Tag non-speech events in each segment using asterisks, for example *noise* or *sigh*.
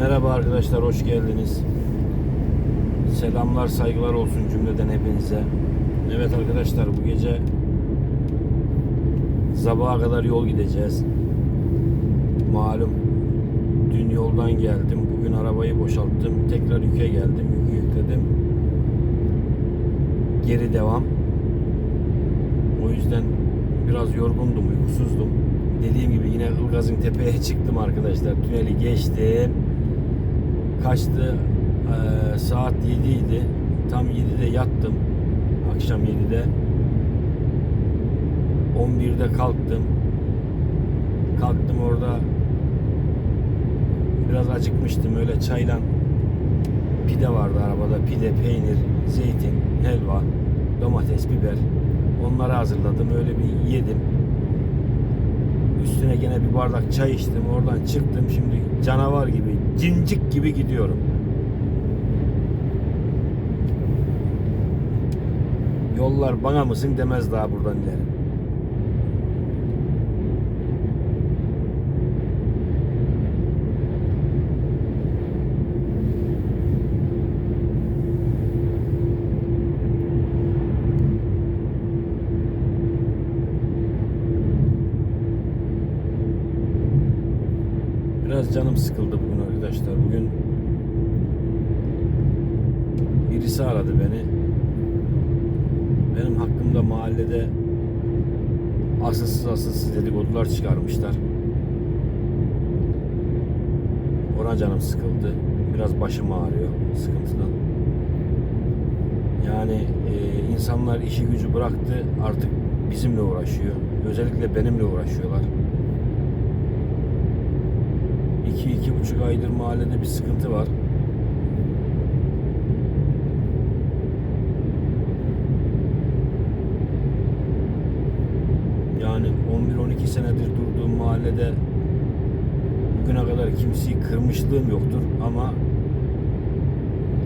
Merhaba arkadaşlar, hoş geldiniz. Selamlar, saygılar olsun cümleden hepinize. Evet arkadaşlar, bu gece sabaha kadar yol gideceğiz. Malum, dün yoldan geldim. Bugün arabayı boşalttım. Tekrar yüke geldim. Yükü yükledim. Geri devam. O yüzden biraz yorgundum, uykusuzdum. Dediğim gibi yine Ilgaz'ın tepeye çıktım arkadaşlar. Tüneli geçtim. Kaçtı? Ee, saat 7 idi. Tam 7'de yattım. Akşam 7'de. 11'de kalktım. Kalktım orada biraz acıkmıştım. Öyle çayla pide vardı arabada. Pide, peynir, zeytin, helva, domates, biber. Onları hazırladım. Öyle bir yedim. Üstüne gene bir bardak çay içtim. Oradan çıktım. Şimdi canavar gibi, cincik gibi gidiyorum. Yollar bana mısın demez daha buradan ileri. Biraz canım sıkıldı bugün arkadaşlar. Bugün birisi aradı beni. Benim hakkımda mahallede asılsız asılsız dedikodular çıkarmışlar. Ona canım sıkıldı. Biraz başım ağrıyor sıkıntıdan. Yani e, insanlar işi gücü bıraktı artık bizimle uğraşıyor. Özellikle benimle uğraşıyorlar. İki, iki buçuk aydır mahallede bir sıkıntı var. Yani 11-12 senedir durduğum mahallede bugüne kadar kimseyi kırmışlığım yoktur ama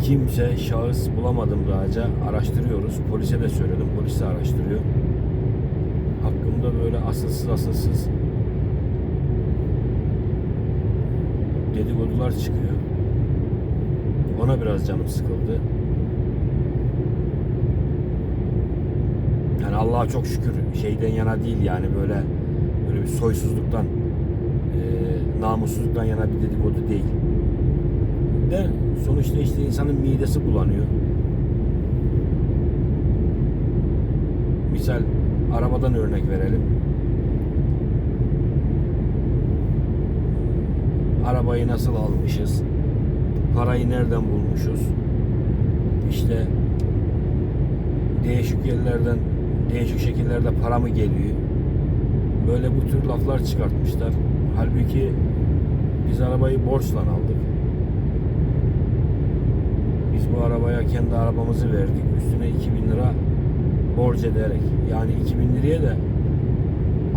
kimse şahıs bulamadım dahaca araştırıyoruz. Polise de söyledim. Polis de araştırıyor. Hakkımda böyle asılsız asılsız dedikodular çıkıyor. Ona biraz canım sıkıldı. Yani Allah'a çok şükür şeyden yana değil yani böyle böyle bir soysuzluktan e, namussuzluktan yana bir dedikodu değil. De sonuçta işte insanın midesi bulanıyor. Misal arabadan örnek verelim. Arabayı nasıl almışız, parayı nereden bulmuşuz, işte değişik yerlerden, değişik şekillerde para mı geliyor, böyle bu tür laflar çıkartmışlar. Halbuki biz arabayı borçla aldık. Biz bu arabaya kendi arabamızı verdik. Üstüne 2000 lira borç ederek, yani 2000 liraya da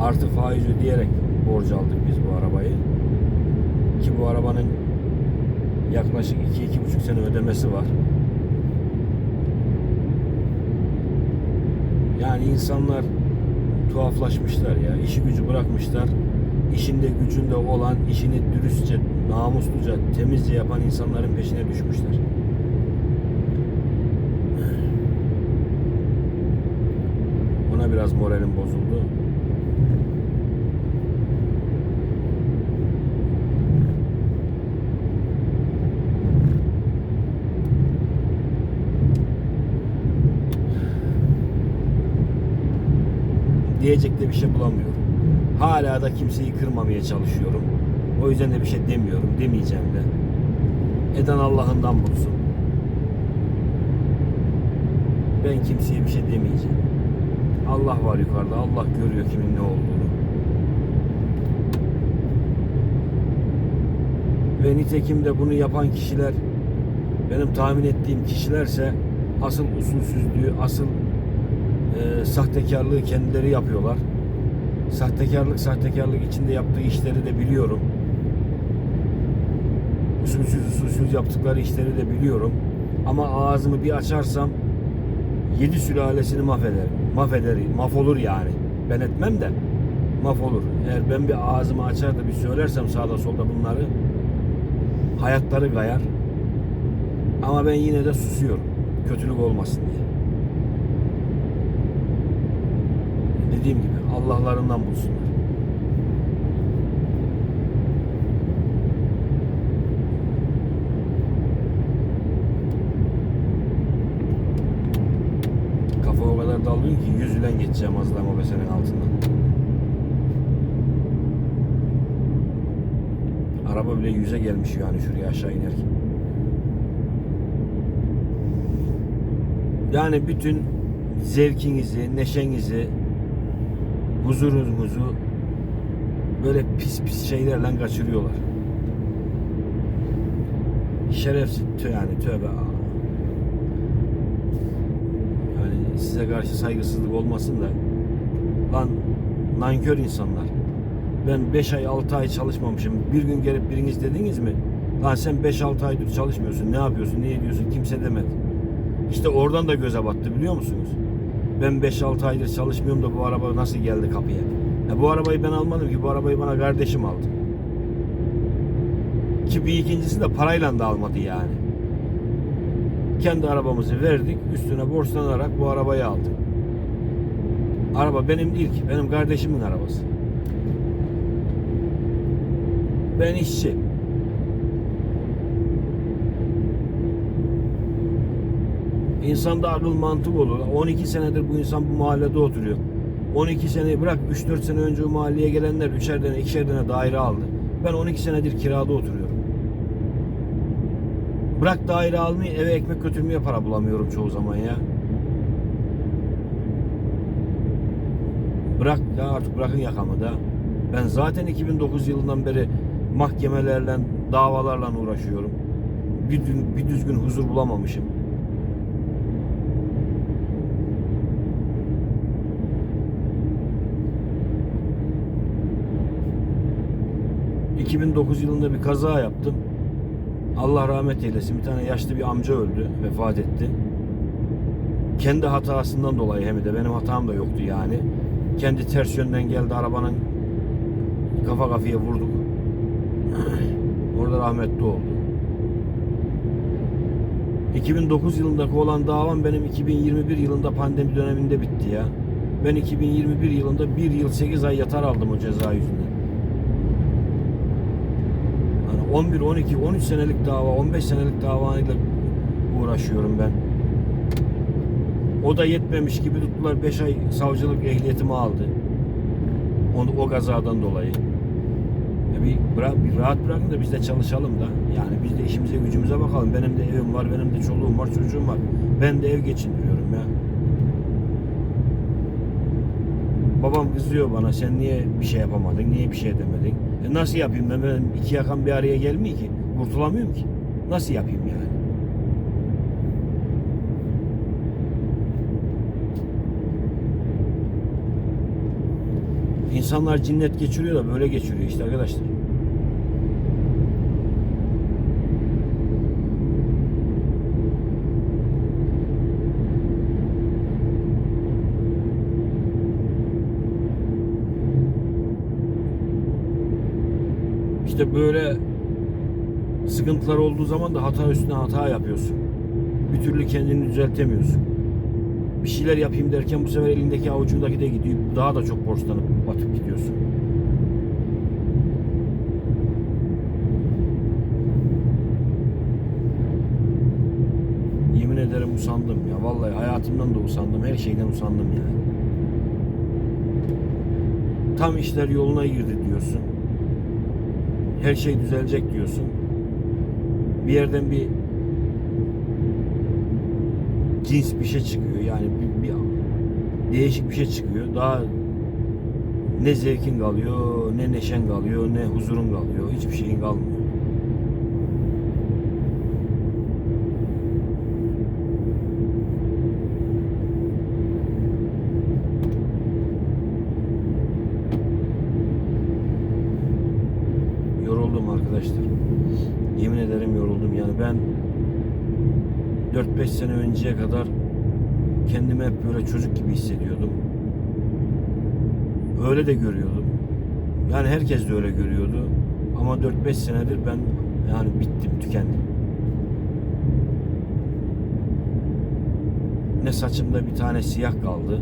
artı faiz ödeyerek borç aldık biz bu arabayı ki bu arabanın yaklaşık 2-2,5 sene ödemesi var. Yani insanlar tuhaflaşmışlar ya. işi gücü bırakmışlar. İşinde gücünde olan, işini dürüstçe, namusluca, temizce yapan insanların peşine düşmüşler. Ona biraz moralim bozuldu. Diyecek de bir şey bulamıyorum. Hala da kimseyi kırmamaya çalışıyorum. O yüzden de bir şey demiyorum. Demeyeceğim de. Eden Allah'ından bulsun. Ben kimseye bir şey demeyeceğim. Allah var yukarıda. Allah görüyor kimin ne olduğunu. Ve nitekim de bunu yapan kişiler benim tahmin ettiğim kişilerse asıl usulsüzlüğü, asıl e, sahtekarlığı kendileri yapıyorlar. Sahtekarlık sahtekarlık içinde yaptığı işleri de biliyorum. Usulsüz usulsüz yaptıkları işleri de biliyorum. Ama ağzımı bir açarsam yedi sülalesini mahveder. Mahveder, mahvolur yani. Ben etmem de mahvolur. Eğer ben bir ağzımı açar da bir söylersem sağda solda bunları Hayatları kayar. Ama ben yine de susuyorum. Kötülük olmasın diye. Dediğim gibi Allah'larından bulsunlar. Kafa o kadar dalgın ki yüz ile geçeceğim az daha mobesenin altından. Araba bile yüze gelmiş yani şuraya aşağı inerken. Yani bütün zevkinizi, neşenizi, huzurunuzu böyle pis pis şeylerle kaçırıyorlar. Şerefsiz tö yani tövbe. Yani size karşı saygısızlık olmasın da lan nankör insanlar. Ben 5 ay 6 ay çalışmamışım. Bir gün gelip biriniz dediniz mi? Lan sen 5-6 aydır çalışmıyorsun. Ne yapıyorsun? Ne ediyorsun? Kimse demedi. İşte oradan da göze battı biliyor musunuz? Ben 5-6 aydır çalışmıyorum da bu araba nasıl geldi kapıya? Ya bu arabayı ben almadım ki. Bu arabayı bana kardeşim aldı. Ki bir ikincisi de parayla da almadı yani. Kendi arabamızı verdik. Üstüne borçlanarak bu arabayı aldık. Araba benim değil ki. Benim kardeşimin arabası. Ben işçi. İnsanda akıl mantık olur. 12 senedir bu insan bu mahallede oturuyor. 12 seneyi bırak 3-4 sene önce o mahalleye gelenler 3'er tane 2'şer tane daire aldı. Ben 12 senedir kirada oturuyorum. Bırak daire almayı eve ekmek götürmeye para bulamıyorum çoğu zaman ya. Bırak ya artık bırakın yakamı da. Ben zaten 2009 yılından beri mahkemelerle, davalarla uğraşıyorum. Bir, bir düzgün huzur bulamamışım. ...2009 yılında bir kaza yaptım. Allah rahmet eylesin. Bir tane yaşlı bir amca öldü. Vefat etti. Kendi hatasından dolayı hem de benim hatam da yoktu yani. Kendi ters yönden geldi arabanın kafa kafaya vurduk. *clears throat* Orada rahmetli oldu. 2009 yılındaki olan davam benim 2021 yılında pandemi döneminde bitti ya. Ben 2021 yılında 1 yıl 8 ay yatar aldım o ceza yüzünden. Hani 11, 12, 13 senelik dava, 15 senelik davayla uğraşıyorum ben. O da yetmemiş gibi tuttular 5 ay savcılık ehliyetimi aldı. Onu o kazadan dolayı. Ya bir, bırak, bir rahat bırakın da biz de çalışalım da. Yani biz de işimize gücümüze bakalım. Benim de evim var, benim de çoluğum var, çocuğum var. Ben de ev geçindiriyorum ya. Babam kızıyor bana sen niye bir şey yapamadın, niye bir şey demedin? E nasıl yapayım ben, ben iki yakan bir araya gelmiyor ki. Kurtulamıyorum ki. Nasıl yapayım yani? İnsanlar cinnet geçiriyor da böyle geçiriyor işte arkadaşlar. İşte böyle sıkıntılar olduğu zaman da hata üstüne hata yapıyorsun. Bir türlü kendini düzeltemiyorsun. Bir şeyler yapayım derken bu sefer elindeki avucundaki de gidiyor. Daha da çok borçlanıp batıp gidiyorsun. Yemin ederim usandım ya. Vallahi hayatımdan da usandım. Her şeyden usandım yani. Tam işler yoluna girdi diyorsun. Her şey düzelecek diyorsun. Bir yerden bir cins bir şey çıkıyor. Yani bir, bir değişik bir şey çıkıyor. Daha ne zevkin kalıyor, ne neşen kalıyor, ne huzurun kalıyor. Hiçbir şeyin kalmıyor. Yoruldum arkadaşlar. Yemin ederim yoruldum. Yani ben 4-5 sene önceye kadar kendimi hep böyle çocuk gibi hissediyordum. Öyle de görüyordum. Yani herkes de öyle görüyordu. Ama 4-5 senedir ben Yani bittim, tükendim. Ne saçımda bir tane siyah kaldı.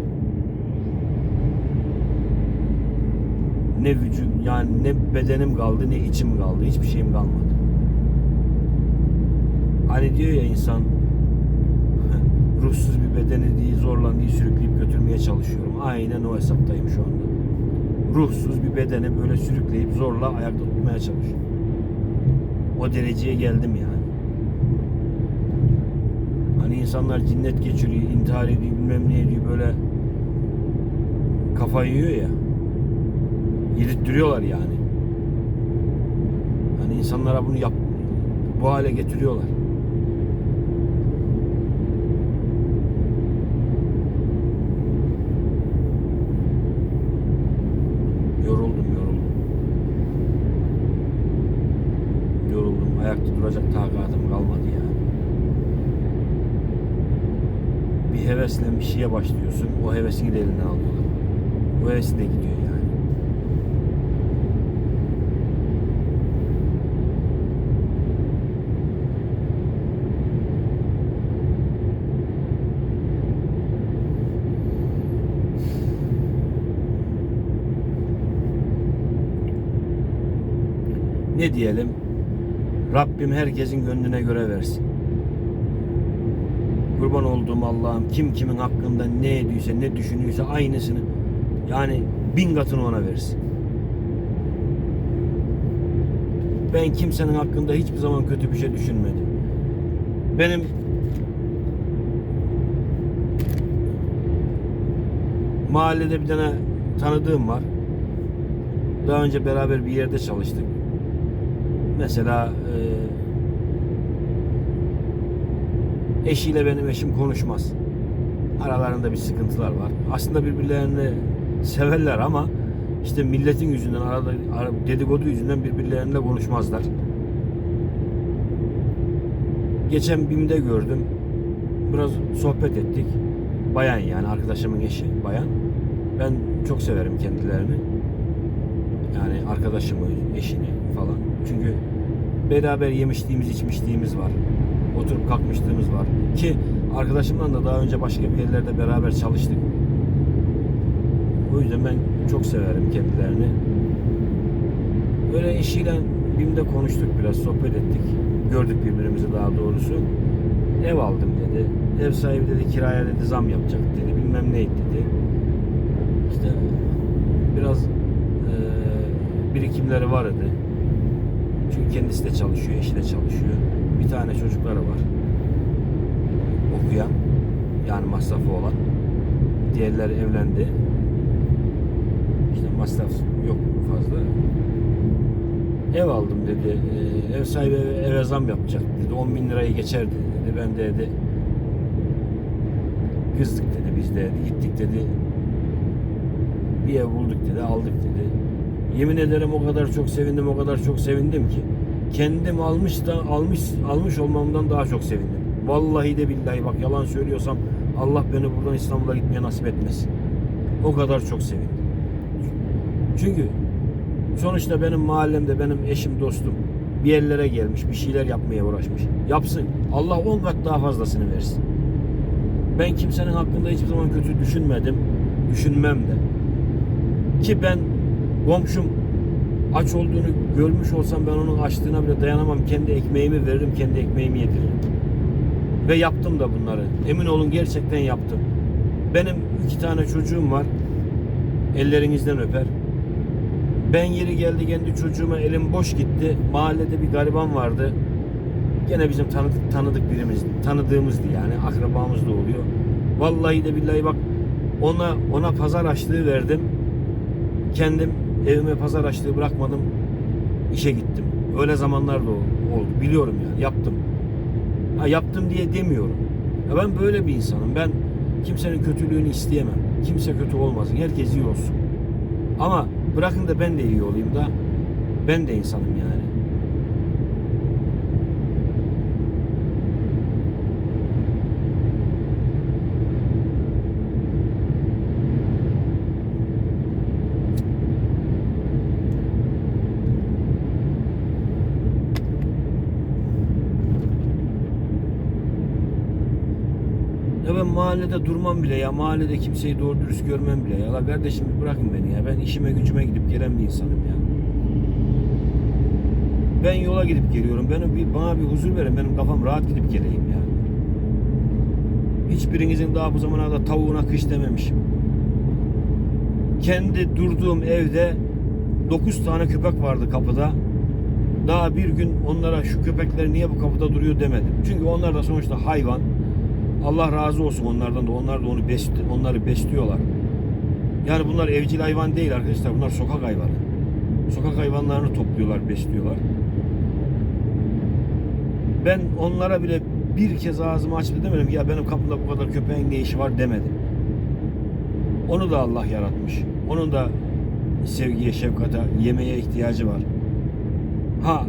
Ne vücut yani ne bedenim kaldı ne içim kaldı. Hiçbir şeyim kalmadı. Hani diyor ya insan ruhsuz bir bedeni değil zorlandığı sürükleyip götürmeye çalışıyorum. Aynen o hesaptayım şu anda. Ruhsuz bir bedeni böyle sürükleyip zorla ayakta tutmaya çalışıyorum. O dereceye geldim yani. Hani insanlar cinnet geçiriyor, intihar ediyor, bilmem ne ediyor böyle kafayı yiyor ya. Yedirttiriyorlar yani. Hani insanlara bunu yap bu hale getiriyorlar. Duracak takatım kalmadı yani. Bir hevesle bir şeye başlıyorsun. O hevesini de elinden alıyorlar. O hevesi de gidiyor yani. Ne diyelim? Rabbim herkesin gönlüne göre versin. Kurban olduğum Allah'ım kim kimin hakkında ne ediyorsa ne düşünüyorsa aynısını yani bin katını ona versin. Ben kimsenin hakkında hiçbir zaman kötü bir şey düşünmedim. Benim mahallede bir tane tanıdığım var. Daha önce beraber bir yerde çalıştık. Mesela e, eşiyle benim eşim konuşmaz. Aralarında bir sıkıntılar var. Aslında birbirlerini severler ama işte milletin yüzünden arada ara- dedikodu yüzünden birbirleriyle konuşmazlar. Geçen BİM'de gördüm. Biraz sohbet ettik. Bayan yani arkadaşımın eşi bayan. Ben çok severim kendilerini. Yani arkadaşımı, eşini falan. Çünkü beraber yemişliğimiz, içmişliğimiz var. Oturup kalkmışlığımız var. Ki arkadaşımla da daha önce başka bir yerlerde beraber çalıştık. O yüzden ben çok severim kendilerini. Böyle eşiyle BİM'de konuştuk biraz, sohbet ettik. Gördük birbirimizi daha doğrusu. Ev aldım dedi. Ev sahibi dedi kiraya dedi zam yapacak dedi. Bilmem neydi dedi. İşte biraz eee, birikimleri var idi. Çünkü kendisi de çalışıyor, eşi de çalışıyor. Bir tane çocukları var. Okuyan, yani masrafı olan. Diğerleri evlendi. İşte masraf yok fazla. Ev aldım dedi. Ee, ev sahibi eve, zam yapacak dedi. 10 bin lirayı geçerdi dedi. Ben de dedi kızdık dedi biz de gittik dedi. Bir ev bulduk dedi aldık dedi. Yemin ederim o kadar çok sevindim o kadar çok sevindim ki kendim almış da almış almış olmamdan daha çok sevindim. Vallahi de billahi bak yalan söylüyorsam Allah beni buradan İstanbul'a gitmeye nasip etmesin. O kadar çok sevindim. Çünkü sonuçta benim mahallemde benim eşim dostum bir yerlere gelmiş bir şeyler yapmaya uğraşmış. Yapsın. Allah on kat daha fazlasını versin. Ben kimsenin hakkında hiçbir zaman kötü düşünmedim. Düşünmem de. Ki ben komşum aç olduğunu görmüş olsam ben onun açlığına bile dayanamam. Kendi ekmeğimi veririm, kendi ekmeğimi yediririm. Ve yaptım da bunları. Emin olun gerçekten yaptım. Benim iki tane çocuğum var. Ellerinizden öper. Ben yeri geldi kendi çocuğuma elim boş gitti. Mahallede bir gariban vardı. Gene bizim tanıdık tanıdık birimiz, tanıdığımızdı yani akrabamız da oluyor. Vallahi de billahi bak ona ona pazar açlığı verdim. Kendim evime pazar açlığı bırakmadım. işe gittim. Öyle zamanlar da ol- oldu. Biliyorum yani yaptım. Ha yaptım diye demiyorum. Ya ben böyle bir insanım. Ben kimsenin kötülüğünü isteyemem. Kimse kötü olmasın. Herkes iyi olsun. Ama bırakın da ben de iyi olayım da ben de insanım yani. Ya ben mahallede durmam bile ya. Mahallede kimseyi doğru dürüst görmem bile. Ya la kardeşim bırakın beni ya. Ben işime gücüme gidip gelen bir insanım ya. Ben yola gidip geliyorum. Benim bir, bana bir huzur verin. Benim kafam rahat gidip geleyim ya. Hiçbirinizin daha bu zamana kadar tavuğuna kış dememişim. Kendi durduğum evde 9 tane köpek vardı kapıda. Daha bir gün onlara şu köpekler niye bu kapıda duruyor demedim. Çünkü onlar da sonuçta hayvan. Allah razı olsun onlardan da. Onlar da onu besli, onları besliyorlar. Yani bunlar evcil hayvan değil arkadaşlar. Bunlar sokak hayvanı. Sokak hayvanlarını topluyorlar, besliyorlar. Ben onlara bile bir kez ağzımı açıp demedim ya benim kapımda bu kadar köpeğin ne işi var demedim. Onu da Allah yaratmış. Onun da sevgiye, şefkate, yemeğe ihtiyacı var. Ha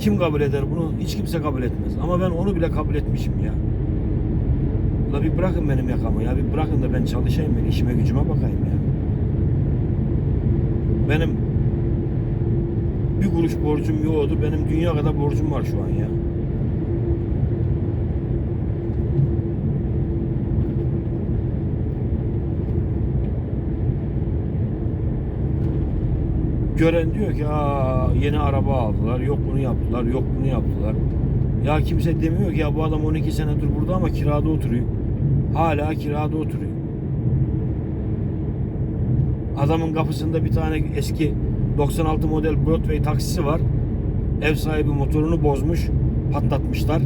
kim kabul eder bunu? Hiç kimse kabul etmez. Ama ben onu bile kabul etmişim ya. La bir bırakın benim yakamı ya. Bir bırakın da ben çalışayım ben işime gücüme bakayım ya. Benim bir kuruş borcum yoktu. Benim dünya kadar borcum var şu an ya. Gören diyor ki Aa, yeni araba aldılar, yok bunu yaptılar, yok bunu yaptılar. Ya kimse demiyor ki ya bu adam 12 senedir burada ama kirada oturuyor. Hala kirada oturuyor. Adamın kapısında bir tane eski 96 model Broadway taksisi var. Ev sahibi motorunu bozmuş, patlatmışlar.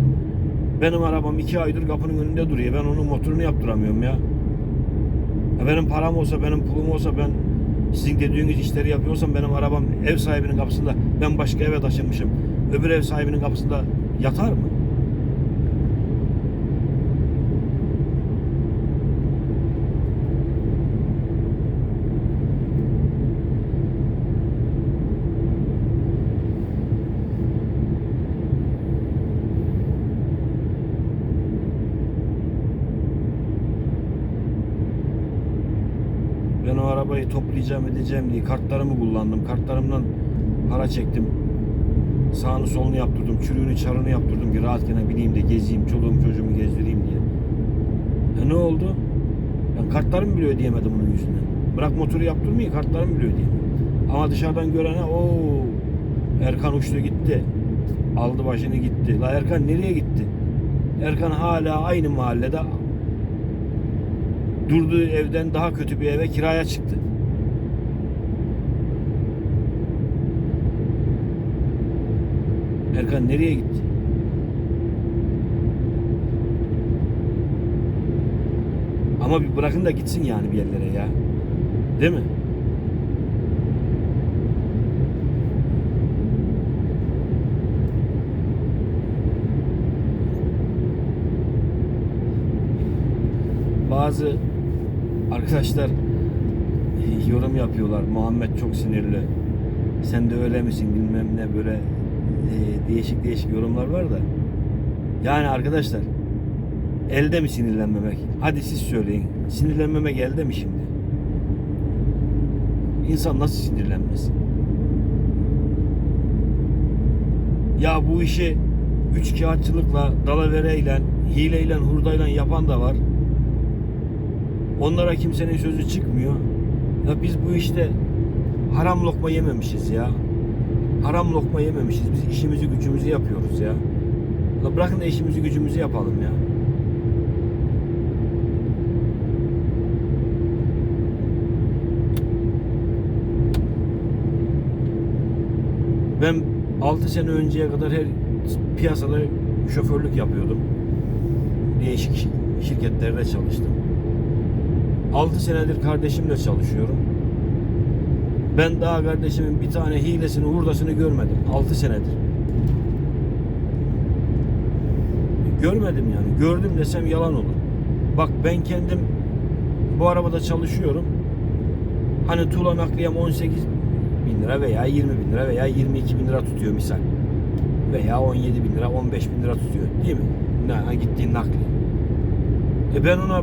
Benim arabam iki aydır kapının önünde duruyor. Ben onun motorunu yaptıramıyorum ya. ya benim param olsa, benim pulum olsa ben sizin dediğiniz işleri yapıyorsam benim arabam ev sahibinin kapısında ben başka eve taşınmışım. Öbür ev sahibinin kapısında yatar mı? Ben o arabayı toplayacağım edeceğim diye kartlarımı kullandım. Kartlarımdan para çektim. Sağını solunu yaptırdım. Çürüğünü çarını yaptırdım ki rahat gene bineyim de gezeyim. Çoluğumu çocuğumu gezdireyim diye. E ne oldu? Ben kartlarımı bile ödeyemedim bunun yüzünden. Bırak motoru yaptırmayı kartlarımı bile ödeyemedim. Ama dışarıdan görene o Erkan uçtu gitti. Aldı başını gitti. La Erkan nereye gitti? Erkan hala aynı mahallede durduğu evden daha kötü bir eve kiraya çıktı. Erkan nereye gitti? Ama bir bırakın da gitsin yani bir yerlere ya. Değil mi? Bazı arkadaşlar yorum yapıyorlar. Muhammed çok sinirli. Sen de öyle misin bilmem ne böyle e, değişik değişik yorumlar var da. Yani arkadaşlar elde mi sinirlenmemek? Hadi siz söyleyin. Sinirlenmemek elde mi şimdi? İnsan nasıl sinirlenmez? Ya bu işi üç kağıtçılıkla, dalavereyle, hileyle, hurdayla yapan da var. Onlara kimsenin sözü çıkmıyor. Ya biz bu işte haram lokma yememişiz ya. Haram lokma yememişiz. Biz işimizi gücümüzü yapıyoruz ya. La bırakın da işimizi gücümüzü yapalım ya. Ben 6 sene önceye kadar her piyasada şoförlük yapıyordum. Değişik şirketlerde çalıştım. 6 senedir kardeşimle çalışıyorum. Ben daha kardeşimin bir tane hilesini, hurdasını görmedim. 6 senedir. Görmedim yani. Gördüm desem yalan olur. Bak ben kendim bu arabada çalışıyorum. Hani tuğla nakliyem 18 bin lira veya 20 bin lira veya 22 bin lira tutuyor misal. Veya 17 bin lira, 15 bin lira tutuyor. Değil mi? Ne, gittiğin nakliye. E ben ona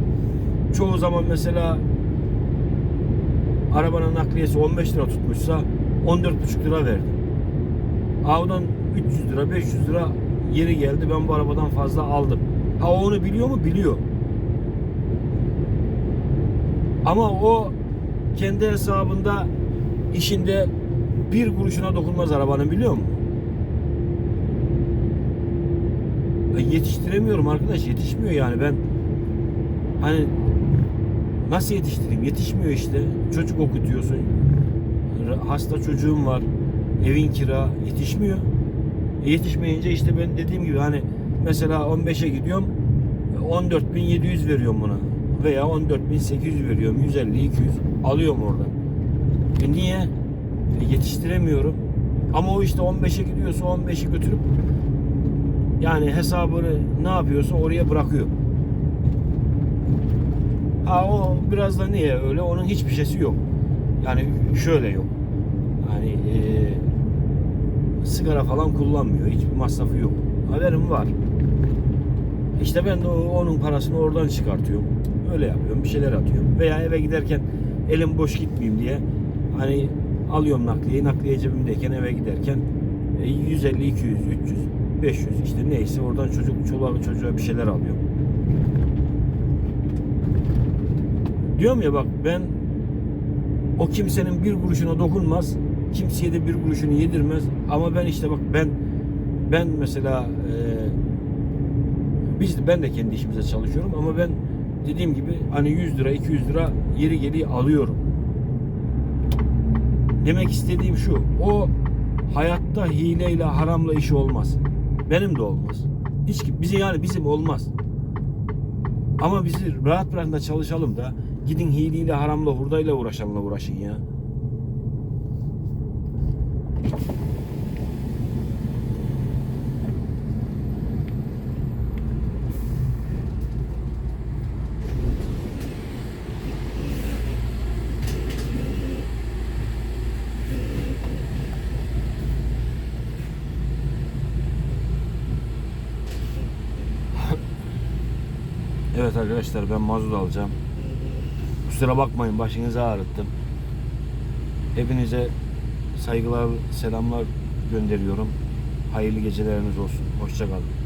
çoğu zaman mesela arabanın nakliyesi 15 lira tutmuşsa 14,5 lira verdim. Avdan 300 lira 500 lira yeri geldi ben bu arabadan fazla aldım. Ha onu biliyor mu? Biliyor. Ama o kendi hesabında işinde bir kuruşuna dokunmaz arabanın biliyor musun? Ben yetiştiremiyorum arkadaş yetişmiyor yani ben hani nasıl yetiştireyim? Yetişmiyor işte. Çocuk okutuyorsun. Hasta çocuğum var. Evin kira. Yetişmiyor. E, yetişmeyince işte ben dediğim gibi hani mesela 15'e gidiyorum. 14.700 veriyorum buna. Veya 14.800 veriyorum. 150 200 alıyorum oradan. E niye? E yetiştiremiyorum. Ama o işte 15'e gidiyorsa 15'i götürüp yani hesabını ne yapıyorsa oraya bırakıyor. Ha o biraz da niye öyle? Onun hiçbir şeysi yok. Yani şöyle yok. Hani eee, sigara falan kullanmıyor. Hiçbir masrafı yok. Haberim var. İşte ben de onun parasını oradan çıkartıyorum. Öyle yapıyorum. Bir şeyler atıyorum. Veya eve giderken elim boş gitmeyeyim diye hani alıyorum nakliyeyi. Nakliye cebimdeyken eve giderken e, 150, 200, 300, 500 işte neyse oradan çocuk çoluğa çocuğa bir şeyler alıyorum. Diyorum ya bak ben o kimsenin bir kuruşuna dokunmaz. Kimseye de bir kuruşunu yedirmez. Ama ben işte bak ben ben mesela e, biz ben de kendi işimize çalışıyorum ama ben dediğim gibi hani 100 lira 200 lira yeri geliyor alıyorum. Demek istediğim şu. O hayatta hileyle haramla işi olmaz. Benim de olmaz. Hiç ki bizi yani bizim olmaz. Ama bizi rahat bırakın da çalışalım da gidin hileyle haramla hurdayla uğraşanla uğraşın ya. *laughs* Evet arkadaşlar ben mazot alacağım. Kusura bakmayın başınızı ağrıttım. Hepinize saygılar, selamlar gönderiyorum. Hayırlı geceleriniz olsun. Hoşçakalın.